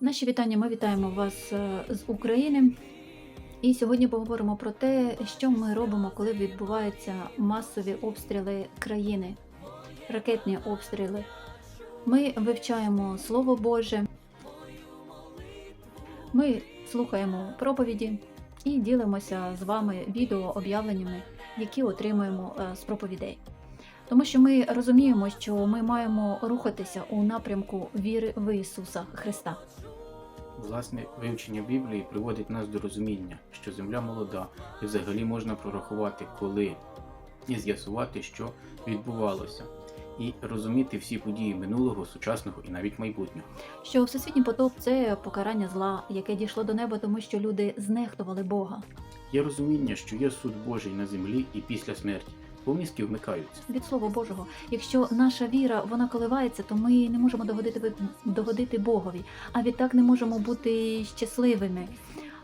Наші вітання. Ми вітаємо вас е, з України. І сьогодні поговоримо про те, що ми робимо, коли відбуваються масові обстріли країни, ракетні обстріли. Ми вивчаємо Слово Боже, ми слухаємо проповіді і ділимося з вами відео об'явленнями, які отримуємо е, з проповідей. Тому що ми розуміємо, що ми маємо рухатися у напрямку віри в Ісуса Христа. Власне, вивчення Біблії приводить нас до розуміння, що земля молода, і взагалі можна прорахувати, коли, і з'ясувати, що відбувалося, і розуміти всі події минулого, сучасного і навіть майбутнього. Що всесвітній потоп це покарання зла, яке дійшло до неба, тому що люди знехтували Бога. Є розуміння, що є суд Божий на землі і після смерті. Поміски вмикаються. Від Слова Божого, якщо наша віра вона коливається, то ми не можемо догодити догодити Богові, а відтак не можемо бути щасливими,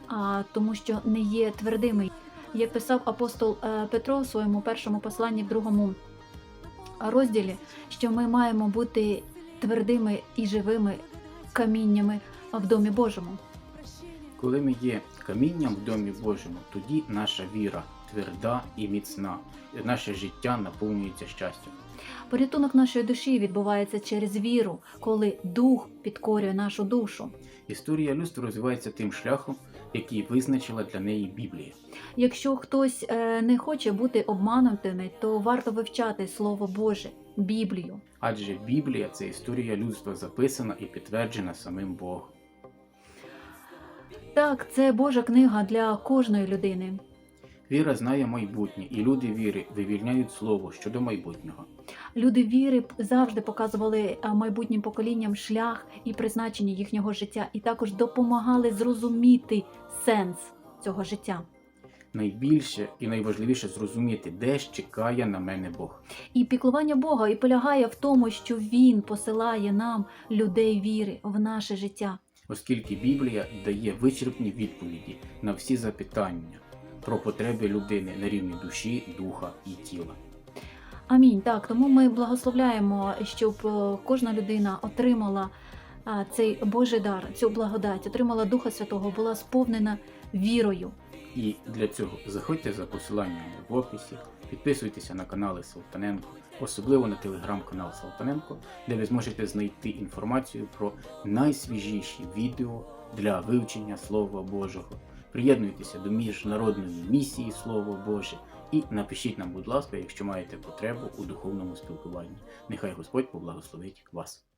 а тому що не є твердими. Як писав апостол е, Петро в своєму першому посланні в другому розділі, що ми маємо бути твердими і живими каміннями в домі Божому. Коли ми є камінням в домі Божому, тоді наша віра тверда і міцна, і наше життя наповнюється щастям. Порятунок нашої душі відбувається через віру, коли дух підкорює нашу душу. Історія людства розвивається тим шляхом, який визначила для неї Біблія. Якщо хтось е, не хоче бути обманутими, то варто вивчати Слово Боже, Біблію. Адже Біблія це історія людства записана і підтверджена самим Богом. Так, це Божа книга для кожної людини. Віра знає майбутнє, і люди віри вивільняють слово щодо майбутнього. Люди віри завжди показували майбутнім поколінням шлях і призначення їхнього життя, і також допомагали зрозуміти сенс цього життя. Найбільше і найважливіше зрозуміти, де ж чекає на мене Бог. І піклування Бога і полягає в тому, що Він посилає нам людей віри в наше життя. оскільки Біблія дає вичерпні відповіді на всі запитання про потреби людини на рівні душі, духа і тіла. Амінь. Так, тому ми благословляємо, щоб е, кожна людина отримала цей Божий дар, цю благодать, отримала Духа Святого, була сповнена вірою. І для цього заходьте за посиланням в описі, підписуйтеся на канали Салтаненко, особливо на телеграм-канал Салтаненко, де ви зможете знайти інформацію про найсвіжіші відео для вивчення Слова Божого. Приєднуйтеся до міжнародної місії Слово Боже і напишіть нам, будь ласка, якщо маєте потребу у духовному спілкуванні. Нехай Господь поблагословить вас.